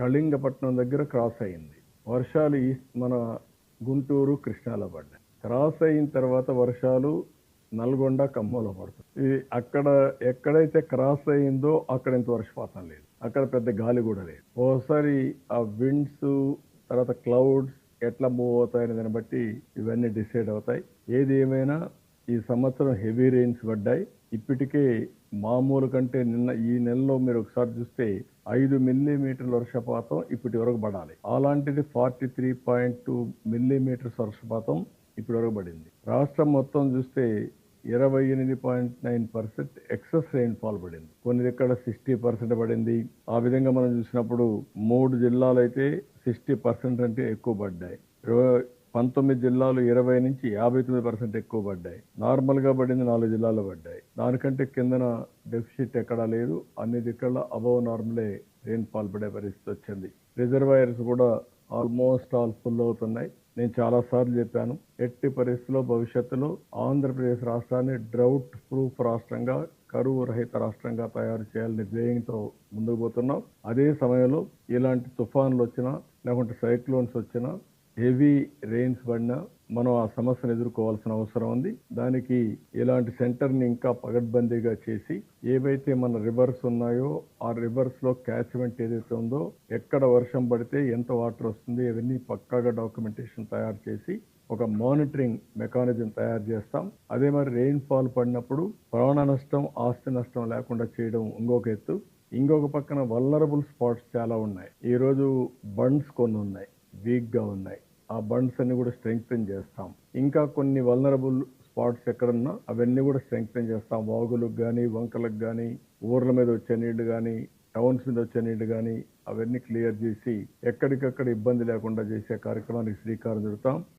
కళింగపట్నం దగ్గర క్రాస్ అయింది. వర్షాలు ఈస్ట్ మన గుంటూరు కృష్ణాలో పడ్డాయి. క్రాస్ అయిన తర్వాత వర్షాలు నల్గొండ ఖమ్మంలో పడుతుంది ఇది అక్కడ ఎక్కడైతే క్రాస్ అయిందో అక్కడ ఇంత వర్షపాతం లేదు. అక్కడ పెద్ద గాలి కూడా లేదు. ఓసారి ఆ విండ్స్ తర్వాత క్లౌడ్స్ ఎట్లా మూవ్ అవుతాయని దాన్ని బట్టి ఇవన్నీ డిసైడ్ అవుతాయి. ఏది ఏమైనా ఈ సంవత్సరం హెవీ రెయిన్స్ పడ్డాయి. ఇప్పటికే మామూలు కంటే నిన్న ఈ నెలలో మీరు ఒకసారి చూస్తే ఐదు మిల్లీమీటర్ల వర్షపాతం ఇప్పటి వరకు పడాలి. అలాంటిది forty three point two millimetres వర్షపాతం ఇప్పటి వరకు పడింది. రాష్ట్రం మొత్తం చూస్తే ఇరవై ఎనిమిది point nine percent excess rainfall పడింది. కొన్ని ఇక్కడ సిక్స్టీ పర్సెంట్ పడింది. ఆ విధంగా మనం చూసినప్పుడు మూడు జిల్లాలు అయితే సిక్స్టీ పర్సెంట్ అంటే ఎక్కువ పడ్డాయి. ఇరవై- పంతొమ్మిది జిల్లాలు ఇరవై నుంచి యాభై తొమ్మిది పర్సెంట్ ఎక్కువ పడ్డాయి. నార్మల్గా పడింది నాలుగు జిల్లాలు పడ్డాయి. దానికంటే కిందన డెఫిసిట్ ఎక్కడా లేదు. అన్ని దిక్కల అబవ్ నార్మలే రెయిన్ ఫాల్ పడే పరిస్థితి వచ్చింది. రిజర్వాయర్స్ కూడా ఆల్మోస్ట్ ఆల్ ఫుల్ అవుతున్నాయి. నేను చాలాసార్లు చెప్పాను ఎట్టి పరిస్థితుల్లో భవిష్యత్తులో ఆంధ్రప్రదేశ్ రాష్ట్రాన్ని డ్రౌట్ ప్రూఫ్ రాష్ట్రంగా కరువు రహిత రాష్ట్రంగా తయారు చేయాలనే ధ్యేయంతో ముందుకు పోతున్నాం. అదే సమయంలో ఇలాంటి తుఫాన్లు వచ్చినా లేకుంటే సైక్లోన్స్ వచ్చినా హెవీ రెయిన్స్ పడినా మనం ఆ సమస్యను ఎదుర్కోవాల్సిన అవసరం ఉంది. దానికి ఇలాంటి సెంటర్ని ఇంకా పగడ్బందీగా చేసి ఏవైతే మన రివర్స్ ఉన్నాయో ఆ రివర్స్లో క్యాచ్మెంట్ ఏదైతే ఉందో ఎక్కడ వర్షం పడితే ఎంత వాటర్ వస్తుంది ఇవన్నీ పక్కాగా డాక్యుమెంటేషన్ తయారు చేసి ఒక మానిటరింగ్ మెకానిజం తయారు చేస్తాం. అదే మరి రెయిన్ ఫాల్ పడినప్పుడు ప్రాణ నష్టం ఆస్తి నష్టం లేకుండా చేయడం ఇంకొక ఎత్తు. ఇంకొక పక్కన వల్లరబుల్ స్పాట్స్ చాలా ఉన్నాయి. ఈరోజు బండ్స్ కొన్ని ఉన్నాయి వీక్గా ఉన్నాయి. ఆ బండ్స్ అన్ని కూడా స్ట్రెంగ్తన్ చేస్తాం. ఇంకా కొన్ని వల్నరబుల్ స్పాట్స్ ఎక్కడున్నా అవన్నీ కూడా స్ట్రెంగ్తన్ చేస్తాం. వాగులకు కానీ వంకలకు కానీ ఊర్ల మీద వచ్చే నీళ్ళు కానీ టౌన్స్ మీద వచ్చే నీళ్ళు కానీ అవన్నీ క్లియర్ చేసి ఎక్కడికక్కడ ఇబ్బంది లేకుండా చేసే కార్యక్రమానికి శ్రీకారం చుడతాం.